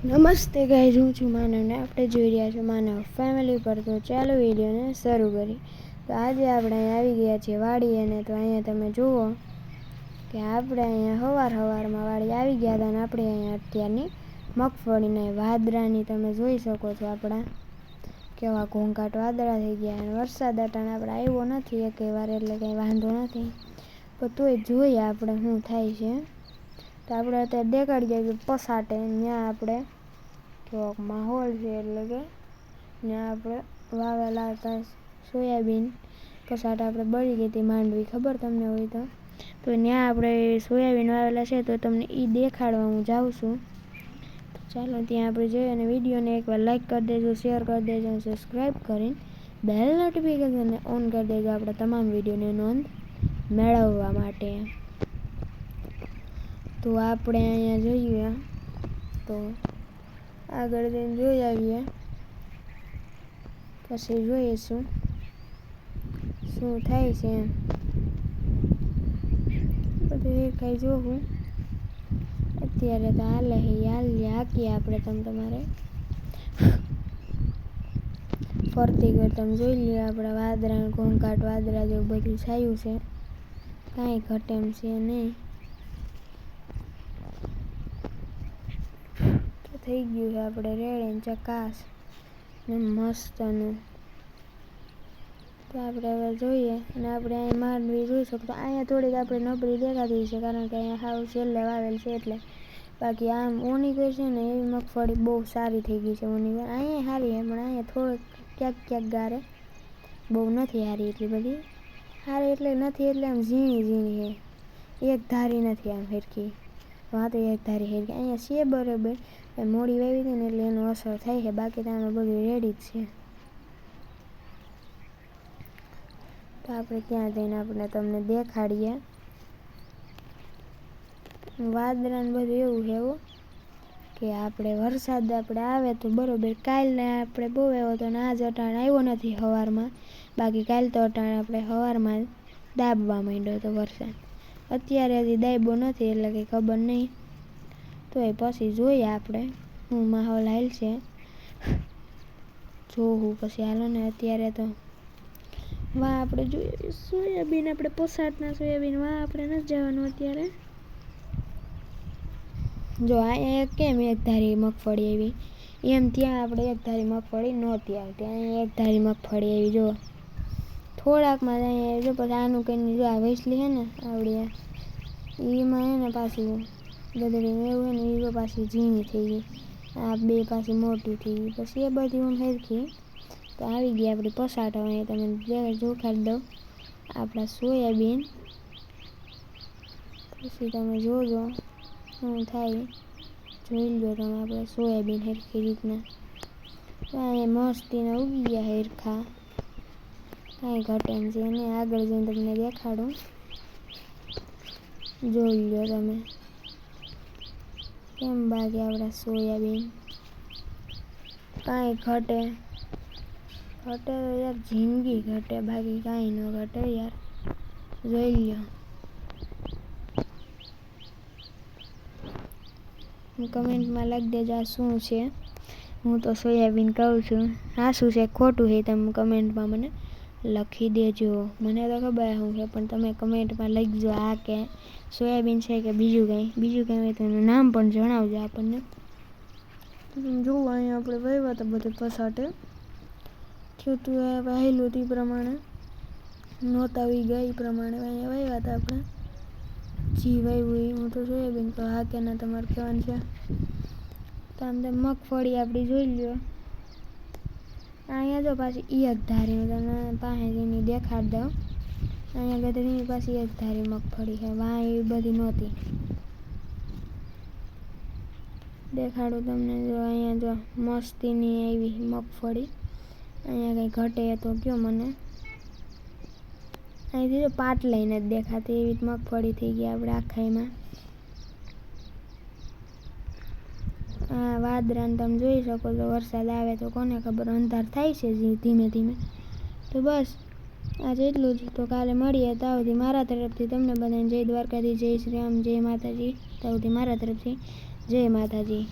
નમસ્તે ગાઈઝ હું છું માનવને આપણે જોઈ રહ્યા છો માનવ ફેમિલી પર. તો ચાલો વિડીયોને શરૂ કરી તો આજે આપણે આવી ગયા છીએ વાડી અને તો અહીંયા તમે જુઓ કે આપણે અહીંયા સવાર સવારમાં વાડી આવી ગયા હતા અને આપણે અહીંયા અત્યારની મગફળીને વાદળાની તમે જોઈ શકો છો આપણા. કેવા ઘોંઘાટ વાદળા થઈ ગયા અને વરસાદ અટાણે આપણે આવ્યો નથી એક વાર એટલે કંઈ વાંધો નથી. પણ તોય જોઈએ આપણે શું થાય છે. તો આપણે અત્યારે દેખાડી જાય કે પસાટે ત્યાં આપણે કેવો માહોલ છે એટલે કે ત્યાં આપણે વાવેલા હતા સોયાબીન. પસાટ આપણે બળી ગઈ હતી માંડવી, ખબર તમને હોય તો? તો ત્યાં આપણે સોયાબીન વાવેલા છે તો તમને એ દેખાડવા હું જાઉં છું. તો ચાલો ત્યાં આપણે જોઈએ અને વિડીયોને એકવાર લાઈક કરી દેજો શેર કરી દેજો અને સબસ્ક્રાઈબ કરીને બેલ નોટિફિકેશનને ઓન કરી દેજો આપણે તમામ વિડીયોની નોંધ મેળવવા માટે. તો આપણે અહીંયા જોઈએ. તો આગળ જઈને જોઈ આવીએ. પછી જોઈશું શું થાય છે એમ. બધું એ કાંઈ જોવું અત્યારે તો હાલે હાલ હાકીએ આપણે તમે તમારે. ફરતી ઘર તમે જોઈ લ્યો, આપણા વાદરા ઘોંઘાટ વાદળા જેવું બધું છાયું છે. કાંઈ ઘટે એમ છે નહીં. થઈ ગયું છે. આપણે રેડી ચકાસ ને મસ્તનું તો આપણે હવે જોઈએ અને આપણે અહીં માંડવી જોઈશું. તો અહીંયા થોડીક આપણે નબળી દેખાતી છે, કારણ કે અહીંયા હાવ છેલ્લે વાવેલ છે એટલે બાકી આમ ઓનીગર છે ને એવી મગફળી બહુ સારી થઈ ગઈ છે ઓનીગર અહીંયા સારી છે, પણ અહીંયા થોડુંક ક્યાંક ક્યાંક ગારે બહુ નથી સારી એટલી બધી. સારી એટલે નથી એટલે આમ ઝીણી ઝીણી છે. એક ધારી નથી આમ હેરખી વાં તો એક ધારી હેરખી અહીંયા છે બરાબર મોડી વાવી હતી ને એટલે એનો અસર થાય છે. બાકી તો અમે બધું રેડી જ છે. તો આપણે ત્યાં જઈને આપણે તમને દેખાડીએ. વાદળા ને બધું એવું છે એવું કે આપણે વરસાદ આપણે આવે તો બરાબર. કાલને આપણે બહુ આવ્યો તો ને આજ અટાણ આવ્યો નથી સવારમાં બાકી કાલ તો અટાણ આપણે સવારમાં દાબવા માંડ્યો તો વરસાદ. અત્યારે હજી દાયબો નથી, એટલે કંઈ ખબર નહીં. તો એ પછી જોઈએ આપણે. હું માહોલ હાલ છે. જોવું પછી હાલો ને અત્યારે તો. વાહ, આપણે જોઈએ. સોયાબીન, આપણે પોસાટના સોયાબીન. વાહ, આપણે નથી જવાનું અત્યારે. જો, અહીંયા કેમ એક ધારી મગફળી આવી? એમ ત્યાં આપણે એક ધારી મગફળી નહોતી આવતી. અહીંયા એક ધારી મગફળી આવી જો થોડાકમાં અહીંયા જો પછી આનું કંઈ જો આ વેસલી છે ને આવડી એમાં એને પાછું ગદડીને એવું હોય ને એ પાછી ઝીણી થઈ ગઈ. આ બે પાછી મોટી થઈ ગઈ. પછી એ બધી હું હેરખી તો આવી ગઈ આપણી પસાટા અહીંયા તમે જોખાડી દો આપણા સોયાબીન. પછી તમે જોજો શું થાય. જોઈ લો તમે, આપણે સોયાબીન હેરખી રીતના. અહીંયા મસ્તીને ઉગી ગયા હેરખા. કાંઈ ઘટે એમ છે. એને આગળ જઈને તમને દેખાડું. જોઈ લો તમે. કેમ બાકી આપણા સોયાબીન? કાંઈ ઘટે? ઘટે તો યાર જિંદગી ઘટે, બાકી કાંઈ ન ઘટે યાર. જોઈ લો કમેન્ટમાં લખી દેજો આ શું છે. હું તો સોયાબીન કહું છું. આ શું છે? ખોટું છે તમે કમેન્ટમાં મને. લખી દેજો. મને તો ખબર શું છે, પણ તમે કમેન્ટમાં લખજો આ કે સોયાબીન છે કે બીજું કંઈ. બીજું કંઈ હોય તો એનું નામ પણ જણાવજો આપણને. જોવું અહીંયા આપણે વહેવા તો બધે પસાટે થયું તું વહેલું તે પ્રમાણે. નહોતા આવી ગયા એ પ્રમાણે અહીંયા વહેવા હતા આપણે. જી વાવ્યું એ હું તો સોયાબીન તો હા કે ના તમારે કહેવાનું છે. તો આમ મગફળી આપણી જોઈ લ્યો. અહીંયા જો પાછી એક ધારી હું તમને પાસે જઈને દેખાડ દઉં અહીંયા ગધેડીની પાછી એક ધારી મગફળી છે વાં એવી બધી નહોતી. દેખાડું તમને જો, અહીંયા જો મસ્તીની એવી મગફળી. અહીંયા કંઈ ઘટે તો કયો મને. અહીંથી જો પાટ લઈને જ દેખાતી એવી મગફળી થઈ ગઈ આપણે આખાઈમાં. આ વાદળાને તમે જોઈ શકો છો, વરસાદ આવે તો કોને ખબર, અંધાર થાય છે ધીમે ધીમે. તો બસ આજે એટલું જ. તો કાલે મળીએ તાવથી મારા તરફથી તમને બધાને જય દ્વારકાથી જય શ્રી રામ, જય માતાજી. તાવથી મારા તરફથી જય માતાજી.